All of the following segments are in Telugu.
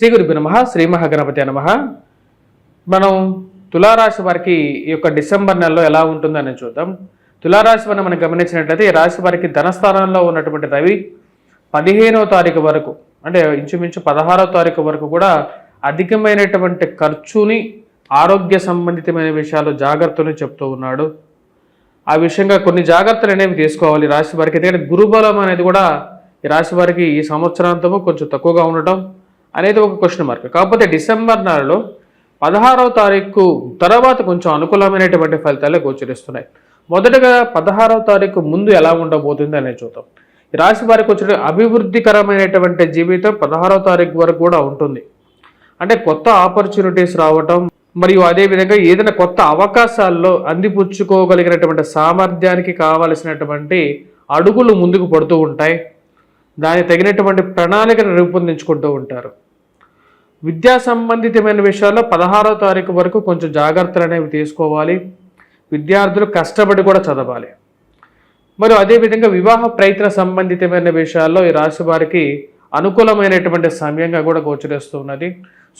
శ్రీ గురుభ్యో నమ శ్రీ మహాగణపతి నమ. మనం తులారాశి వారికి ఈ యొక్క డిసెంబర్ నెలలో ఎలా ఉంటుందని చూద్దాం. తులారాశి వారిని మనం గమనించినట్లయితే ఈ రాశి వారికి ధనస్థానంలో ఉన్నటువంటి రవి పదిహేనవ తారీఖు వరకు అంటే ఇంచుమించు పదహారవ తారీఖు వరకు కూడా అధికమైనటువంటి ఖర్చుని ఆరోగ్య సంబంధితమైన విషయాలు జాగ్రత్తలు చెప్తూ ఉన్నాడు. ఆ విషయంగా కొన్ని జాగ్రత్తలు అనేవి తీసుకోవాలి రాశి వారికి. ఎందుకంటే గురుబలం అనేది కూడా ఈ రాశి వారికి ఈ సంవత్సరాంతము కొంచెం తక్కువగా ఉండటం అనేది ఒక క్వశ్చన్ మార్క్ కాకపోతే డిసెంబర్ నెలలో పదహారవ తారీఖు తర్వాత కొంచెం అనుకూలమైనటువంటి ఫలితాలే గోచరిస్తున్నాయి. మొదటగా పదహారవ తారీఖు ముందు ఎలా ఉండబోతుంది అనేది చూద్దాం. ఈ రాశి వారికి వచ్చిన అభివృద్ధికరమైనటువంటి జీవితం పదహారవ తారీఖు వరకు కూడా ఉంటుంది. అంటే కొత్త ఆపర్చునిటీస్ రావటం మరియు అదేవిధంగా ఏదైనా కొత్త అవకాశాల్లో అందిపుచ్చుకోగలిగినటువంటి సామర్థ్యానికి కావలసినటువంటి అడుగులు ముందుకు పడుతూ ఉంటాయి. దానికి తగినటువంటి ప్రణాళికను రూపొందించుకుంటూ ఉంటారు. విద్యా సంబంధితమైన విషయాల్లో పదహారో తారీఖు వరకు కొంచెం జాగ్రత్తలు అనేవి తీసుకోవాలి. విద్యార్థులు కష్టపడి కూడా చదవాలి. మరి అదేవిధంగా వివాహ ప్రయత్న సంబంధితమైన విషయాల్లో ఈ రాశి వారికి అనుకూలమైనటువంటి సమయంగా కూడా గోచరిస్తున్నది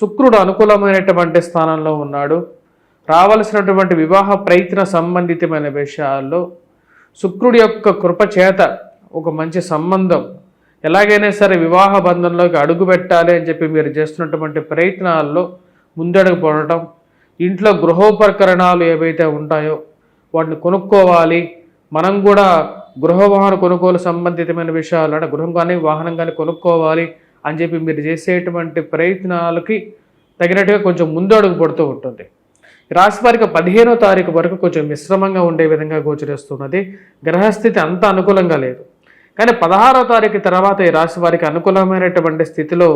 శుక్రుడు అనుకూలమైనటువంటి స్థానంలో ఉన్నాడు. రావలసినటువంటి వివాహ ప్రయత్న సంబంధితమైన విషయాల్లో శుక్రుడి యొక్క కృపచేత ఒక మంచి సంబంధం ఎలాగైనా సరే వివాహ బంధంలోకి అడుగు పెట్టాలి అని చెప్పి మీరు చేస్తున్నటువంటి ప్రయత్నాల్లో ముందడుగు పడటం ఇంట్లో గృహోపకరణాలు ఏవైతే ఉంటాయో వాటిని కొనుక్కోవాలి. మనం కూడా గృహ వాహన కొనుగోలు సంబంధితమైన విషయాలు అంటే గృహం కానీ వాహనం కానీ కొనుక్కోవాలి అని చెప్పి మీరు చేసేటువంటి ప్రయత్నాలకి తగినట్టుగా కొంచెం ముందడుగు పడుతూ ఉంటుంది. రాశి వారికి పదిహేనో తారీఖు వరకు కొంచెం మిశ్రమంగా ఉండే విధంగా గోచరిస్తున్నది. గ్రహస్థితి అంత అనుకూలంగా లేదు. కానీ పదహారో తారీఖు తర్వాత ఈ రాశి వారికి అనుకూలమైనటువంటి స్థితిలో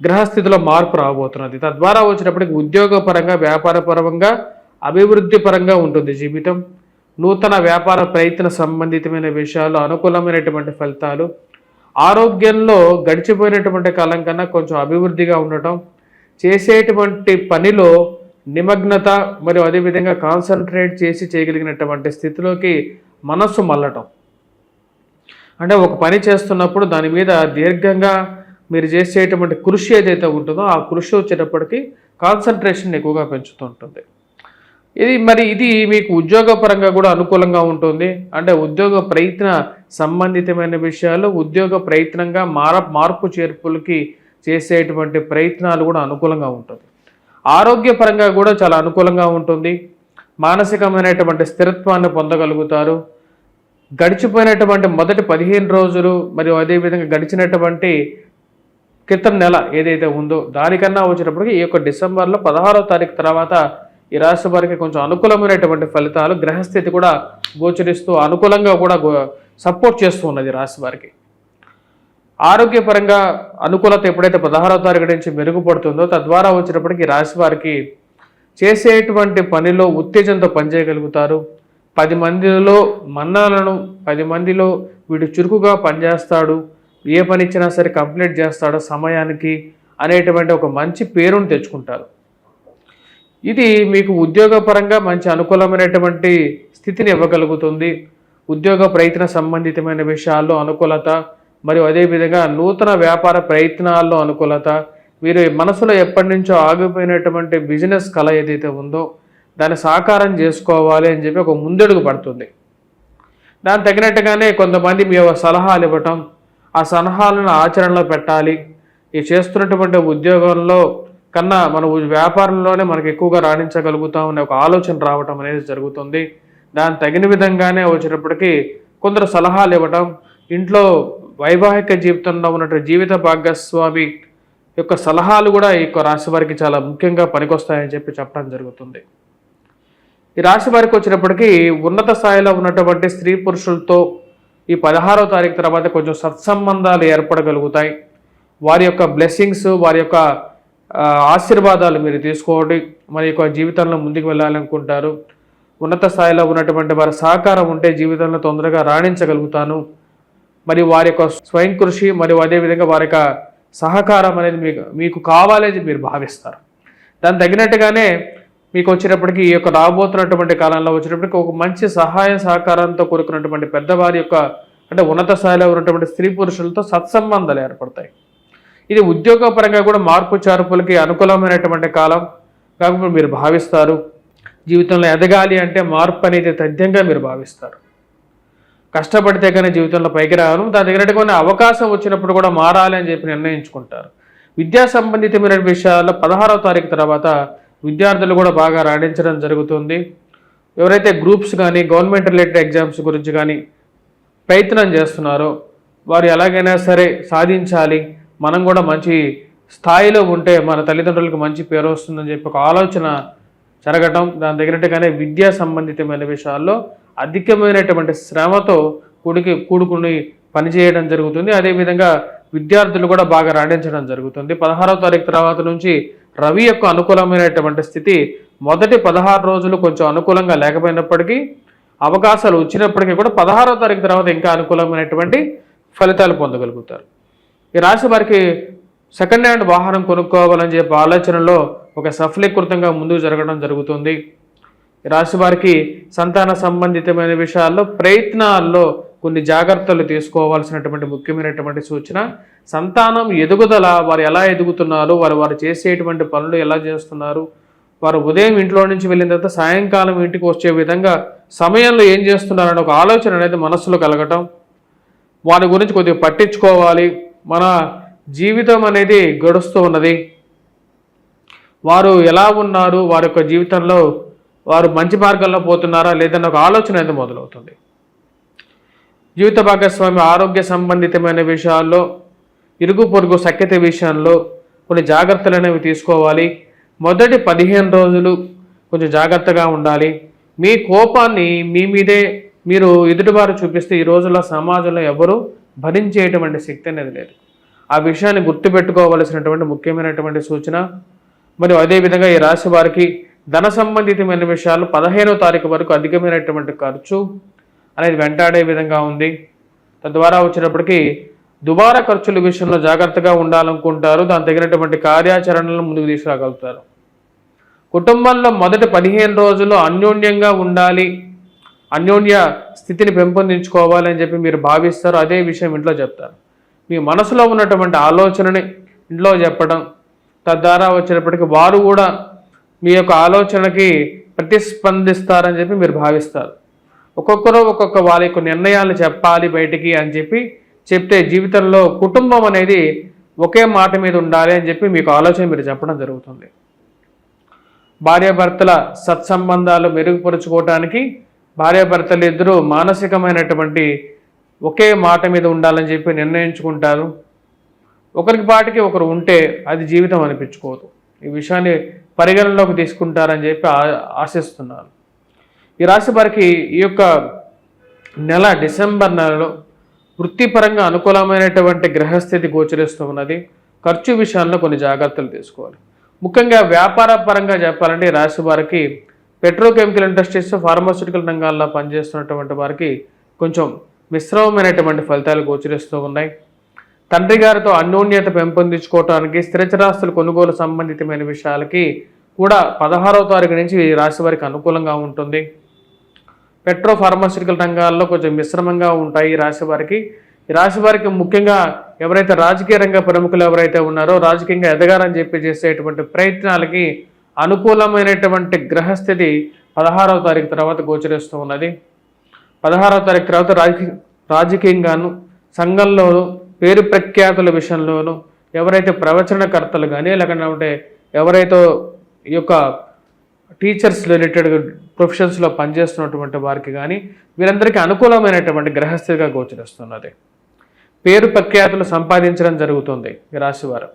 గ్రహస్థితిలో మార్పు రాబోతున్నది. తద్వారా వచ్చినప్పటికి ఉద్యోగపరంగా వ్యాపారపరంగా అభివృద్ధి పరంగా ఉంటుంది జీవితం. నూతన వ్యాపార ప్రయత్న సంబంధితమైన విషయాలు అనుకూలమైనటువంటి ఫలితాలు. ఆరోగ్యంలో గడిచిపోయినటువంటి కాలం కన్నా కొంచెం అభివృద్ధిగా ఉండటం చేసేటువంటి పనిలో నిమగ్నత మరియు అదేవిధంగా కాన్సన్ట్రేట్ చేసి చేయగలిగినటువంటి స్థితిలోకి మనస్సు మళ్ళటం. అంటే ఒక పని చేస్తున్నప్పుడు దాని మీద దీర్ఘంగా మీరు చేసేటువంటి కృషి ఏదైతే ఉంటుందో ఆ కృషి వచ్చేటప్పటికి కాన్సన్ట్రేషన్ ఎక్కువగా పెంచుతూ ఉంటుంది ఇది మరి ఇది మీకు ఉద్యోగపరంగా కూడా అనుకూలంగా ఉంటుంది. అంటే ఉద్యోగ ప్రయత్న సంబంధితమైన విషయాలు ఉద్యోగ ప్రయత్నంగా మార మార్పు చేర్పులకి చేసేటువంటి ప్రయత్నాలు కూడా అనుకూలంగా ఉంటుంది. ఆరోగ్యపరంగా కూడా చాలా అనుకూలంగా ఉంటుంది. మానసికమైనటువంటి స్థిరత్వాన్ని పొందగలుగుతారు. గడిచిపోయినటువంటి మొదటి పదిహేను రోజులు మరియు అదేవిధంగా గడిచినటువంటి క్రితం నెల ఏదైతే ఉందో దానికన్నా వచ్చినప్పటికీ ఈ యొక్క డిసెంబర్లో పదహారో తారీఖు తర్వాత ఈ రాశి వారికి కొంచెం అనుకూలమైనటువంటి ఫలితాలు గ్రహస్థితి కూడా గోచరిస్తూ అనుకూలంగా కూడా సపోర్ట్ చేస్తూ ఉన్నది రాశి వారికి. ఆరోగ్యపరంగా అనుకూలత ఎప్పుడైతే పదహారో తారీఖు నుంచి మెరుగుపడుతుందో తద్వారా వచ్చినప్పటికీ రాశి వారికి చేసేటువంటి పనిలో ఉత్తేజంతో పనిచేయగలుగుతారు. పది మందిలో మన్నాలను పది మందిలో వీడు చురుకుగా పనిచేస్తాడు ఏ పని ఇచ్చినా సరే కంప్లీట్ చేస్తాడు సమయానికి అనేటువంటి ఒక మంచి పేరును తెచ్చుకుంటారు. ఇది మీకు ఉద్యోగపరంగా మంచి అనుకూలమైనటువంటి స్థితిని ఇవ్వగలుగుతుంది. ఉద్యోగ ప్రయత్న సంబంధితమైన విషయాల్లో అనుకూలత మరియు అదేవిధంగా నూతన వ్యాపార ప్రయత్నాల్లో అనుకూలత. మీరు మనసులో ఎప్పటి నుంచో ఆగిపోయినటువంటి బిజినెస్ కళ ఏదైతే ఉందో దాన్ని సాకారం చేసుకోవాలి అని చెప్పి ఒక ముందడుగు పడుతుంది. దాని తగినట్టుగానే కొంతమంది మీ సలహాలు ఇవ్వటం ఆ సలహాలను ఆచరణలో పెట్టాలి. ఈ చేస్తున్నటువంటి ఉద్యోగంలో కన్నా మన వ్యాపారంలోనే మనకు ఎక్కువగా రాణించగలుగుతాం అనే ఒక ఆలోచన రావటం అనేది జరుగుతుంది. దాని తగిన విధంగానే వచ్చినప్పటికీ కొందరు సలహాలు ఇవ్వటం ఇంట్లో వైవాహిక జీవితంలో ఉన్నటువంటి జీవిత భాగస్వామి యొక్క సలహాలు కూడా ఈ యొక్క రాశి వారికి చాలా ముఖ్యంగా పనికొస్తాయని చెప్పి చెప్పడం జరుగుతుంది. ఈ రాశి వారికి వచ్చినప్పటికీ ఉన్నత స్థాయిలో ఉన్నటువంటి స్త్రీ పురుషులతో ఈ పదహారో తారీఖు తర్వాత కొంచెం సత్సంబంధాలు ఏర్పడగలుగుతాయి. వారి యొక్క బ్లెస్సింగ్స్ వారి యొక్క ఆశీర్వాదాలు మీరు తీసుకోవడం మరి యొక్క జీవితంలో ముందుకు వెళ్ళాలనుకుంటారు. ఉన్నత స్థాయిలో ఉన్నటువంటి వారి సహకారం ఉంటే జీవితంలో తొందరగా రాణించగలుగుతాను. మరి వారి యొక్క స్వయం కృషి మరియు అదేవిధంగా వారి యొక్క సహకారం అనేది మీకు మీకు కావాలని మీరు భావిస్తారు. దాని తగినట్టుగానే మీకు వచ్చినప్పటికీ ఈ యొక్క రాబోతున్నటువంటి కాలంలో వచ్చినప్పటికీ ఒక మంచి సహాయ సహకారంతో కోరుకున్నటువంటి పెద్దవారి యొక్క అంటే ఉన్నత స్థాయిలో ఉన్నటువంటి స్త్రీ పురుషులతో సత్సంబంధాలు ఏర్పడతాయి. ఇది ఉద్యోగపరంగా కూడా మార్పు చార్పులకి అనుకూలమైనటువంటి కాలం. కాకపోతే మీరు భావిస్తారు జీవితంలో ఎదగాలి అంటే మార్పు అనేది తథ్యంగా మీరు భావిస్తారు. కష్టపడితే కానీ జీవితంలో పైకి రాను దాని దగ్గర కొన్ని అవకాశం వచ్చినప్పుడు కూడా మారాలి అని చెప్పి నిర్ణయించుకుంటారు. విద్యా సంబంధితమైన విషయాల్లో పదహారవ తారీఖు తర్వాత విద్యార్థులు కూడా బాగా రాణించడం జరుగుతుంది. ఎవరైతే గ్రూప్స్ కానీ గవర్నమెంట్ రిలేటెడ్ ఎగ్జామ్స్ గురించి కానీ ప్రయత్నం చేస్తున్నారో వారు ఎలాగైనా సరే సాధించాలి. మనం కూడా మంచి స్థాయిలో ఉంటే మన తల్లిదండ్రులకు మంచి పేరు వస్తుందని చెప్పి ఒక ఆలోచన జరగటం దాని తగినట్టుగానే విద్యా సంబంధితమైన విషయాల్లో అధికమైనటువంటి శ్రమతో కూడికి కూడుకుని పనిచేయడం జరుగుతుంది. అదేవిధంగా విద్యార్థులు కూడా బాగా రాణించడం జరుగుతుంది. పదహారవ తారీఖు తర్వాత నుంచి రవి యొక్క అనుకూలమైనటువంటి స్థితి మొదటి పదహారు రోజులు కొంచెం అనుకూలంగా లేకపోయినప్పటికీ అవకాశాలు వచ్చినప్పటికీ కూడా పదహారో తారీఖు తర్వాత ఇంకా అనుకూలమైనటువంటి ఫలితాలు పొందగలుగుతారు. ఈ రాశి వారికి సెకండ్ హ్యాండ్ వాహనం కొనుక్కోవాలని చెప్పి ఆలోచనలో ఒక సఫలీకృతంగా ముందుకు జరగడం జరుగుతుంది. ఈ రాశి వారికి సంతాన సంబంధితమైన విషయాల్లో ప్రయత్నాల్లో కొన్ని జాగ్రత్తలు తీసుకోవాల్సినటువంటి ముఖ్యమైనటువంటి సూచన సంతానం ఎదుగుదల వారు ఎలా ఎదుగుతున్నారు వారు వారు చేసేటువంటి పనులు ఎలా చేస్తున్నారు వారు ఉదయం ఇంట్లో నుంచి వెళ్ళిన తర్వాత సాయంకాలం ఇంటికి వచ్చే విధంగా సమయంలో ఏం చేస్తున్నారని ఒక ఆలోచన అనేది మనస్సులో కలగటం వారి గురించి కొద్దిగా పట్టించుకోవాలి. మన జీవితం అనేది గడుస్తూ ఉన్నది. వారు ఎలా ఉన్నారు వారి యొక్క జీవితంలో వారు మంచి మార్గంలో పోతున్నారా లేదన్న ఒక ఆలోచన అనేది మొదలవుతుంది. జీవిత భాగస్వామి ఆరోగ్య సంబంధితమైన విషయాల్లో ఇరుగు పొరుగు సఖ్యత విషయంలో కొన్ని జాగ్రత్తలు అనేవి తీసుకోవాలి. మొదటి పదిహేను రోజులు కొంచెం జాగ్రత్తగా ఉండాలి. మీ కోపాన్ని మీ మీదే మీరు ఎదుటివారు చూపిస్తే ఈ రోజుల్లో సమాజంలో ఎవరు భరించేటువంటి శక్తి అనేది లేదు. ఆ విషయాన్ని గుర్తుపెట్టుకోవలసినటువంటి ముఖ్యమైనటువంటి సూచన. మరియు అదేవిధంగా ఈ రాశి వారికి ధన సంబంధితమైన విషయాలు పదహేనో తారీఖు వరకు అధికమైనటువంటి ఖర్చు. అనేది వెంటాడే విధంగా ఉంది. తద్వారా వచ్చినప్పటికీ దుబారా ఖర్చుల విషయంలో జాగ్రత్తగా ఉండాలనుకుంటారు. దాని తగినటువంటి కార్యాచరణలను ముందుకు తీసుకురాగలుగుతారు. కుటుంబంలో మొదటి పదిహేను రోజులు అన్యోన్యంగా ఉండాలి. అన్యోన్య స్థితిని పెంపొందించుకోవాలని చెప్పి మీరు భావిస్తారు. అదే విషయం ఇంట్లో చెప్తారు. మీ మనసులో ఉన్నటువంటి ఆలోచనని ఇంట్లో చెప్పడం. తద్వారా వచ్చినప్పటికీ వారు కూడా మీ యొక్క ఆలోచనకి ప్రతిస్పందిస్తారని చెప్పి మీరు భావిస్తారు. ఒక్కొక్కరు ఒక్కొక్క వాళ్ళ యొక్క నిర్ణయాలు చెప్పాలి బయటికి అని చెప్పి చెప్తే జీవితంలో కుటుంబం అనేది ఒకే మాట మీద ఉండాలి అని చెప్పి మీకు ఆలోచన మీరు చెప్పడం జరుగుతుంది. భార్యాభర్తల సత్సంబంధాలు మెరుగుపరుచుకోవటానికి భార్యాభర్తలు ఇద్దరూ మానసికమైనటువంటి ఒకే మాట మీద ఉండాలని చెప్పి నిర్ణయించుకుంటారు. ఒకరికి పాటికి ఒకరు ఉంటే అది జీవితం అనిపించుకోదు. ఈ విషయాన్ని పరిగణనలోకి తీసుకుంటారని చెప్పి ఆశిస్తున్నారు. ఆశిస్తున్నాను ఈ రాశి వారికి ఈ యొక్క నెల డిసెంబర్ నెలలో వృత్తిపరంగా అనుకూలమైనటువంటి గ్రహస్థితి గోచరిస్తూ ఉన్నది. ఖర్చు విషయాల్లో కొన్ని జాగ్రత్తలు తీసుకోవాలి. ముఖ్యంగా వ్యాపార పరంగా చెప్పాలంటే ఈ రాశి వారికి పెట్రోకెమికల్ ఇండస్ట్రీస్ ఫార్మాస్యూటికల్ రంగాల్లో పనిచేస్తున్నటువంటి వారికి కొంచెం మిశ్రమమైనటువంటి ఫలితాలు గోచరిస్తూ ఉన్నాయి. తండ్రి గారితో అన్యోన్యత పెంపొందించుకోవటానికి స్థిరచరాస్తులు కొనుగోలు సంబంధితమైన విషయాలకి కూడా పదహారవ తారీఖు నుంచి ఈ రాశి వారికి అనుకూలంగా ఉంటుంది. పెట్రో ఫార్మాస్యూటికల్ రంగాల్లో కొంచెం మిశ్రమంగా ఉంటాయి ఈ రాశి వారికి. ఈ రాశి వారికి ముఖ్యంగా ఎవరైతే రాజకీయ రంగ ప్రముఖులు ఎవరైతే ఉన్నారో రాజకీయంగా ఎదగాలని చెప్పి చేసేటువంటి ప్రయత్నాలకి అనుకూలమైనటువంటి గ్రహస్థితి పదహారవ తారీఖు తర్వాత గోచరిస్తూ ఉన్నది. పదహారవ తారీఖు తర్వాత రాజకీయ రాజకీయంగాను సంఘంలోను పేరు ప్రఖ్యాతుల విషయంలోను ఎవరైతే ప్రవచనకర్తలు కానీ లేకుంటే ఎవరైతే ఈ యొక్క టీచర్స్ రిలేటెడ్ ప్రొఫెషన్స్లో పనిచేస్తున్నటువంటి వారికి కానీ వీరందరికీ అనుకూలమైనటువంటి గ్రహస్థితిగా గోచరిస్తున్నది. పేరు ప్రఖ్యాతులు సంపాదించడం జరుగుతుంది ఈ రాశివారు.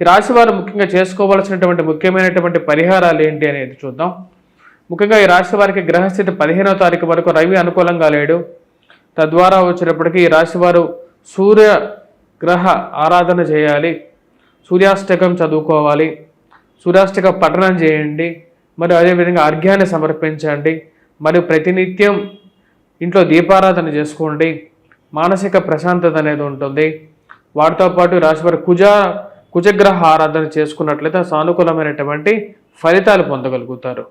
ఈ రాశివారు ముఖ్యంగా చేసుకోవాల్సినటువంటి ముఖ్యమైనటువంటి పరిహారాలు ఏంటి అనేది చూద్దాం. ముఖ్యంగా ఈ రాశి వారికి గ్రహస్థితి పదిహేనో తారీఖు వరకు రవి అనుకూలంగా లేడు. తద్వారా వచ్చినప్పటికీ ఈ రాశివారు సూర్య గ్రహ ఆరాధన చేయాలి. సూర్యాష్టకం చదువుకోవాలి. సూర్యాష్టక పఠనం చేయండి. మరియు అదేవిధంగా అర్ఘ్యాన్ని సమర్పించండి. మరియు ప్రతినిత్యం ఇంట్లో దీపారాధన చేసుకోండి. మానసిక ప్రశాంతత అనేది ఉంటుంది. వాటితో పాటు రాశివారి కుజ కుజగ్రహ ఆరాధన చేసుకున్నట్లయితే సానుకూలమైనటువంటి ఫలితాలు పొందగలుగుతారు.